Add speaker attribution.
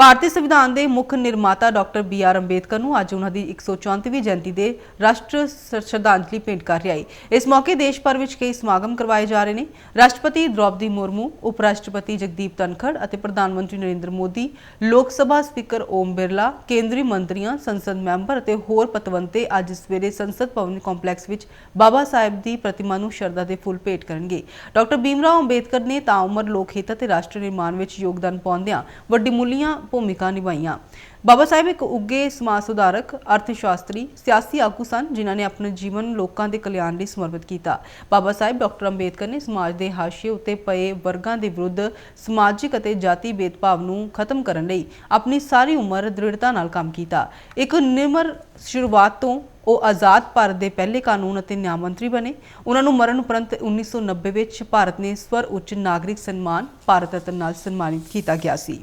Speaker 1: ਭਾਰਤੀ ਸੰਵਿਧਾਨ ਦੇ ਮੁੱਖ ਨਿਰਮਾਤਾ ਡਾਕਟਰ ਬੀ ਆਰ ਅੰਬੇਦਕਰ ਨੂੰ ਅੱਜ ਉਹਨਾਂ ਦੀ 134ਵੀਂ ਜਯੰਤੀ ਦੇ ਰਾਸ਼ਟਰ ਸ਼ਰਧਾਂਜਲੀ ਭੇਂਟ ਕਰ ਰਿਹਾ ਹੈ ਇਸ ਮੌਕੇ ਦੇਸ਼ ਭਰ ਵਿੱਚ ਕਈ ਸਮਾਗਮ ਕਰਵਾਏ ਜਾ ਰਹੇ ਨੇ। ਰਾਸ਼ਟਰਪਤੀ ਦ੍ਰੋਪਦੀ ਮੁਰਮੂ ਉਪ ਰਾਸ਼ਟਰਪਤੀ ਜਗਦੀਪ ਧਨਖੜ ਅਤੇ ਪ੍ਰਧਾਨ ਮੰਤਰੀ ਨਰਿੰਦਰ ਮੋਦੀ, ਲੋਕ ਸਭਾ ਸਪੀਕਰ ਓਮ ਬਿਰਲਾ, ਕੇਂਦਰੀ ਮੰਤਰੀਆਂ, ਸੰਸਦ ਮੈਂਬਰ ਅਤੇ ਹੋਰ ਪਤਵੰਤੇ ਅੱਜ ਸਵੇਰੇ ਸੰਸਦ ਭਵਨ ਕੰਪਲੈਕਸ ਵਿੱਚ ਬਾਬਾ ਸਾਹਿਬ ਦੀ ਪ੍ਰਤਿਮਾ ਨੂੰ ਸ਼ਰਧਾ ਦੇ ਫੁੱਲ ਭੇਟ ਕਰਨਗੇ। ਡਾਕਟਰ ਭੀਮਰਾਓ ਅੰਬੇਦਕਰ ਨੇ ਤਾਂ ਉਮਰ, ਲੋਕ ਹਿੱਤ ਅਤੇ ਰਾਸ਼ਟਰ ਨਿਰਮਾਣ ਵਿੱਚ ਯੋਗਦਾਨ ਪਾਉਂਦਿਆਂ ਵੱਡੀ ਮੁੱਲੀਆਂ ਭੂਮਿਕਾ ਨਿਭਾਈਆਂ। ਬਾਬਾ ਸਾਹਿਬ ਇੱਕ ਉੱਗੇ ਸਮਾਜ ਸੁਧਾਰਕ ਅਰਥ ਸ਼ਾਸਤਰੀ ਸਿਆਸੀ ਆਗੂ ਸਨ, ਜਿਨ੍ਹਾਂ ਨੇ ਆਪਣਾ ਜੀਵਨ ਲੋਕਾਂ ਦੇ ਕਲਿਆਣ ਲਈ ਸਮਰਪਿਤ ਕੀਤਾ। ਬਾਬਾ ਸਾਹਿਬ, ਡਾਕਟਰ ਅੰਬੇਦਕਰ ਨੇ ਸਮਾਜ ਦੇ ਹਾਸ਼ੀਏ ਉੱਤੇ ਪਏ ਵਰਗਾਂ ਦੇ ਵਿਰੁੱਧ ਸਮਾਜਿਕ ਅਤੇ ਜਾਤੀ ਭੇਦਭਾਵ ਨੂੰ ਖਤਮ ਕਰਨ ਲਈ ਆਪਣੀ ਸਾਰੀ ਉਮਰ ਦ੍ਰਿੜਤਾ ਨਾਲ ਕੰਮ ਕੀਤਾ। ਇੱਕ ਨਿਮਰ ਸ਼ੁਰੂਆਤ ਤੋਂ ਉਹ ਆਜ਼ਾਦ ਭਾਰਤ ਦੇ ਪਹਿਲੇ ਕਾਨੂੰਨ ਅਤੇ ਨਿਆਂ ਮੰਤਰੀ ਬਣੇ। ਉਹਨਾਂ ਨੂੰ ਮਰਨ ਉਪਰੰਤ 1990 ਵਿੱਚ ਭਾਰਤ ਨੇ ਸਵਰ ਉੱਚ ਨਾਗਰਿਕ ਸਨਮਾਨ, ਭਾਰਤ ਰਤਨ ਨਾਲ ਸਨਮਾਨਿਤ ਕੀਤਾ ਗਿਆ ਸੀ।